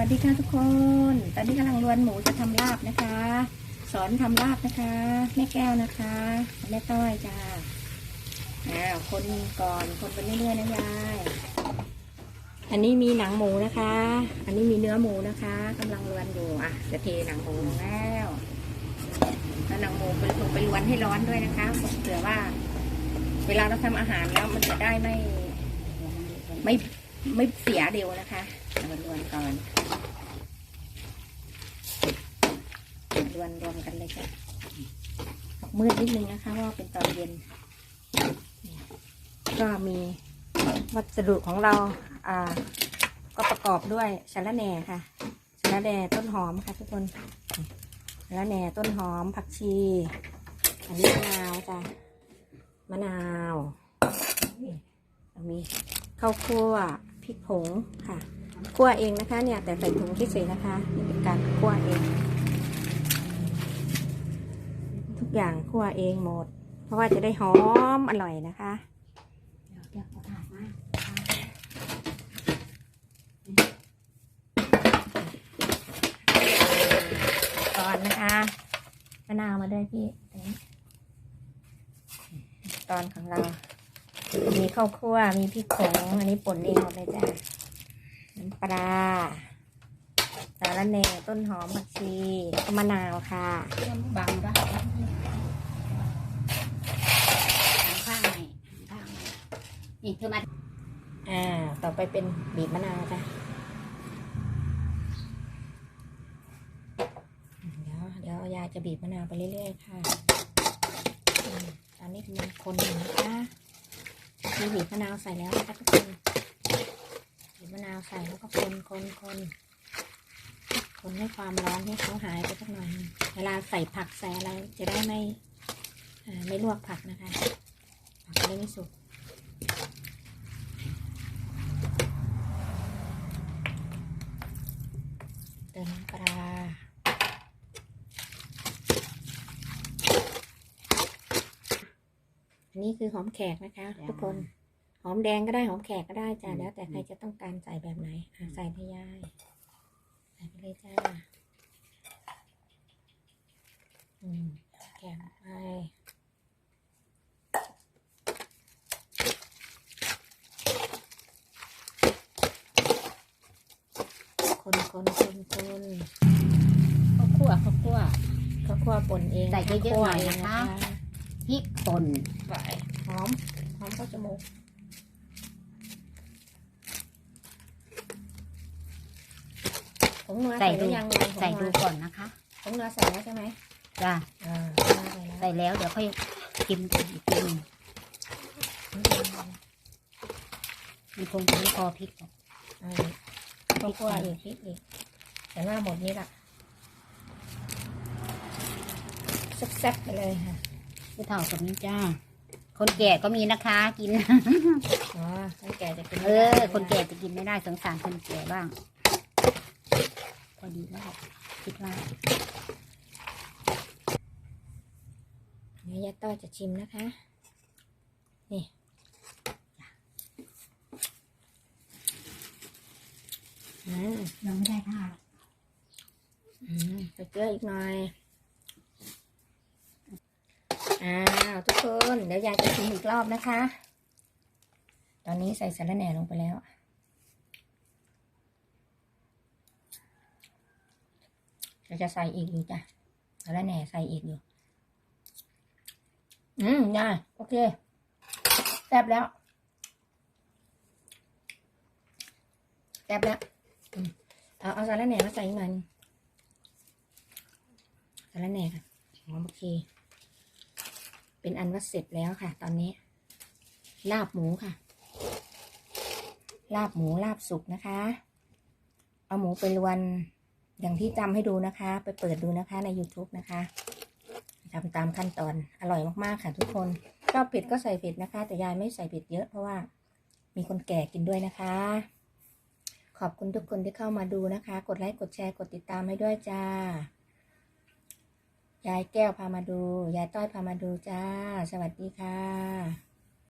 วัสดีค่ะทุกคน ตอนนี้กำลังรวนหมูจะทำลาบนะคะ สอนทำลาบนะคะ แม่แก้วนะคะ แม่ต้อยจ้าอ้าวคนก่อนคนไปเรื่อยๆนะยาย อันนี้มีหนังหมูนะคะ อันนี้มีเนื้อหมูนะคะกำลังรวนอยู่อะจะเทหนังหมูลงแล้วแล้วหนังหมูไปลงไปรวนให้ร้อนด้วยนะคะเผื่อว่า เวลาเราทำอาหารแล้วมันจะได้ไม่ ไม่ไม่เสียเดียวนะคะ เอามารวนก่อนรวนรวมกันเลยจ้ะออกมืดนิดนึงนะคะว่าเป็นตอนเย็น ก็มีวัสดุของเรา อ่า ก็ประกอบด้วยสาระแหน่ค่ะสาระแหน่ต้นหอมค่ะทุกคนสาระแหน่ต้นหอมผักชี อันนี้มะนาวจ้ะมะนาวเรามีข้าวคั่วพริกผงค่ะ คั่วเองนะคะเนี่ยแต่ใส่ถุงที่เศษนะคะนี่เป็นการคั่วเอง ทุกอย่างคั่วเองหมด เพราะว่าจะได้หอมอร่อยนะคะเดี๋ยวเอาถาดมาก่อนนะคะมะนาวมาด้วยพี่ตอนของเรา มีข้าวคั่วมีพริกผงอันนี้ป่นเองหมดเลยจ้ะ ปลาสาระแหน่ต้นหอมผักชีแล้วก็มะนาวค่ะบังด้วยข้างในข้างในนี่คือมาอ่า ต่อไปเป็นบีบมะนาวจ้ะเดี๋ยวเดี๋ยวยายจะบีบมะนาวไปเรื่อยๆค่ะอืมตอนนี้กำลังคนอยู่นะคะมีบีบมะนาวใส่แล้วนะคะทุกคนบีบ มะนาวใส่แล้วก็คนคนคนคนให้ความร้อนให้เขาหายไปสักหน่อย เวลาใส่ผักใส่อะไรจะได้ไม่ไม่ลวกผักนะคะ ผักจะได้ไม่สุกเติมน้ำปลาอันนี้คือหอมแขกนะคะ ทุกคน หอมแดงก็ได้หอมแขกก็ได้จ้ะแล้วแต่ใครจะต้องการใส่แบบไหนอะใส่ไปยายใส่ไปเลยจ้าอืมหอมแขกไปคนคนคนคนข้าวคั่วข้าวคั่วก็คั่วป่นเองใส่เยอะๆคั่วหน่อยเงนะคะพริกป่นใส่หอมหอมเข้าจมูก ผงนัวใส่ใส่หดูรือยังใส่ผงดูนัวก่อนนะคะผงนัวใส่แล้วใช่ไหมจ้าอ่าใส่แล้วใส่แล้วเดี๋ยวค่อยกินอีกทีหนึงมีคงจะไม่พอพริกหรอกอ่าต้องคั่วอีกพริกอีกแต่ว่าหมดนี้ละแซ่บๆไปเลยค่ะผู้เฒ่ากับนี้จ้า คนแก่ก็มีนะคะ กิน อ๋อคนแก่จะกินเอไม่ได้อ คนแก่จะกินไม่ได้สงสารคนแก่บ้าง พอดีแล้วคิดว่าเดี๋ยวยายต้อยจะชิมนะคะ นี่อืมยังไม่ได้ท่าอืมใส่เกลืออีกหน่อย อ้าวทุกคน เดี๋ยวยายจะชิมอีกรอบนะคะ ตอนนี้ใส่สาระแหน่ลงไปแล้ว เราจะใส่อีกอยู่จ้ะสาระแหน่ใส่อีกอยู่ อืมได้โอเคแซ่บแล้วแซ่บแล้วเอาเอาสาระแหน่มาใส่อีกหน่อยหนึ่งสาระแหน่ค่ะหอโอเค เป็นอันว่าเสร็จแล้วค่ะ ตอนนี้ ลาบหมูค่ะ ลาบหมูลาบสุกนะคะ เอาหมูไปรวน อย่างที่จำให้ดูนะคะ ไปเปิดดูนะคะใน YouTube นะคะทำตามขั้นตอนอร่อยมากๆค่ะทุกคนชอบเผ็ดก็ใส่เผ็ดนะคะ แต่ยายไม่ใส่เผ็ดเยอะเพราะว่ามีคนแก่กินด้วยนะคะ ขอบคุณทุกคนที่เข้ามาดูนะคะ กดไลค์กดแชร์กดติดตามให้ด้วยจ้ายายแก้วพามาดู ยายต้อยพามาดูจ้า สวัสดีค่ะ